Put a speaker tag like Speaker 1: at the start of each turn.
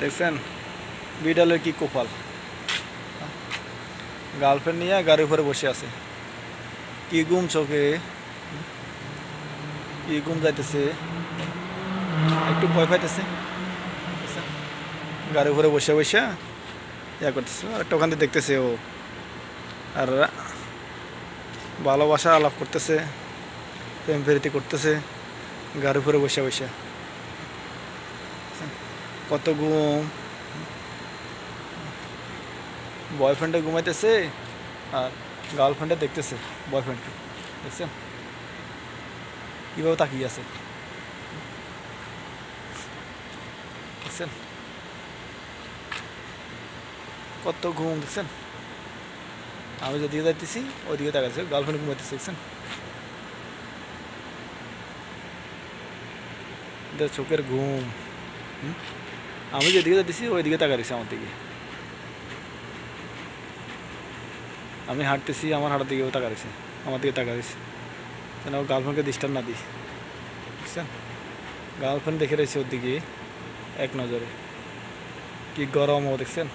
Speaker 1: দেখছেন? বিড়ালের কি কোপাল? গার্লফ্রেন্ড নিয়ে গাড়ির উপরে বসে আছে। কি ঘুম চোখে? কি ঘুম যাইতেছে? একটু ভয় পাইতেছে? গাড়ির উপরে বসে বসে ইয়া করতেছে, আর একটা ওখান থেকে দেখতেছে ও। আর ভালোবাসা আলাপ করতেছে প্রেম ফেরিতে করতেছে, গাড়ির উপরে বসে বসে। কত ঘুম? বয়ফ্রেন্ডে ঘুমাইতেছে আর গার্লফ্রেন্ডে দেখতেছে বয়ফ্রেন্ডকে দেখছেন কীভাবে তাকিয়ে আছে? দেখছেন কত ঘুম দেখছেন আমি যেদিকে যাইতেছি, ওইদিকে তাকাচ্ছে গার্লফ্রেন্ড ঘুমাইতেছে দেখছেন চোখের ঘুম, হুম? আমি যেদিকে যাইতেছি ওইদিকে তাকা দিচ্ছে আমার দিকে। আমি হাঁটতেছি, আমার হাঁটার দিকেও তাকা দিচ্ছে আমার দিকে তাকা দিচ্ছে যেন ও গার্লফ্রেন্ডকে ডিস্টার্ব না দিই। বুঝছেন? গার্লফ্রেন্ড দেখে রয়েছে ওর দিকে, এক নজরে। কি গরম ও দেখছেন?